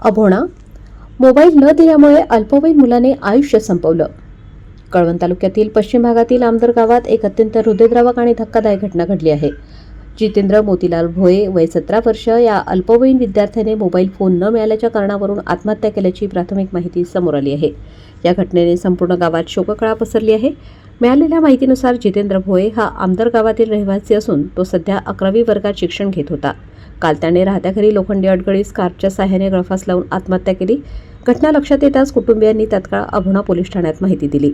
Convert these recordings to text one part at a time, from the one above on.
Abhona mobile न दिल्यामुळे अल्पवयीन मुलाने आयुष्य संपवलं. कळवण तालुक्यातील पश्चिम भागातील आमदर गावात एक अत्यंत हृदयद्रावक आणि धक्कादायक घटना घडली आहे. जितेंद्र मोतीलाल भोये वय सतरा वर्ष या अल्पवयीन विद्यार्थ्याने मोबाईल फोन न मिळाल्याच्या कारणावरून आत्महत्या केल्याची प्राथमिक माहिती समोर आली आहे. या घटनेने संपूर्ण गावात शोककळा पसरली आहे. मिळालेल्या माहितीनुसार जितेंद्र भोये हा आमदार गावातील रहिवासी असून तो सध्या अकरावी वर्गात शिक्षण घेत होता. काल त्याने राहत्या घरी लोखंडी अडगळीस कारच्या साह्याने गळफास लावून आत्महत्या केली. घटना लक्षात येताच कुटुंबियांनी तत्काळ अभोणा पोलीस ठाण्यात माहिती दिली.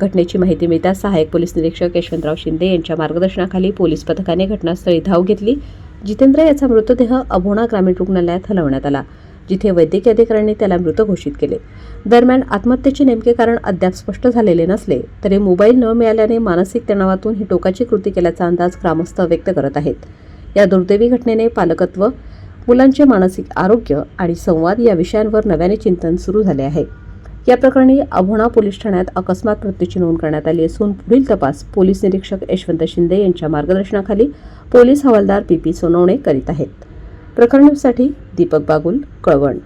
घटनेची माहिती मिळताच सहाय्यक पोलीस निरीक्षक यशवंतराव शिंदे यांच्या मार्गदर्शनाखाली पोलीस पथकाने घटनास्थळी धाव घेतली जितेंद्र याचा मृतदेह अभोणा ग्रामीण रुग्णालयात हलवण्यात आला. जिथे वैद्यकीय अधिकाऱ्यांनी त्याला मृत घोषित केले. दरम्यान आत्महत्येचे नेमके कारण अद्याप स्पष्ट झालेले नसले तरी मोबाईल न मिळाल्याने मानसिक तणावातून ही टोकाची कृती केल्याचा अंदाज ग्रामस्थ व्यक्त करत आहेत. या दुर्दैवी घटनेने पालकत्व मुलांचे मानसिक आरोग्य आणि संवाद या विषयांवर नव्याने चिंतन सुरू झाले आहे. या प्रकरणी अभोणा पोलीस ठाण्यात अकस्मात मृत्यूची नोंद करण्यात आली असून पुढील तपास पोलीस निरीक्षक यशवंत शिंदे यांच्या मार्गदर्शनाखाली पोलीस हवालदार पी पी सोनवणे करीत आहेत. प्रकरणासाठी दीपक बागुल कळवण.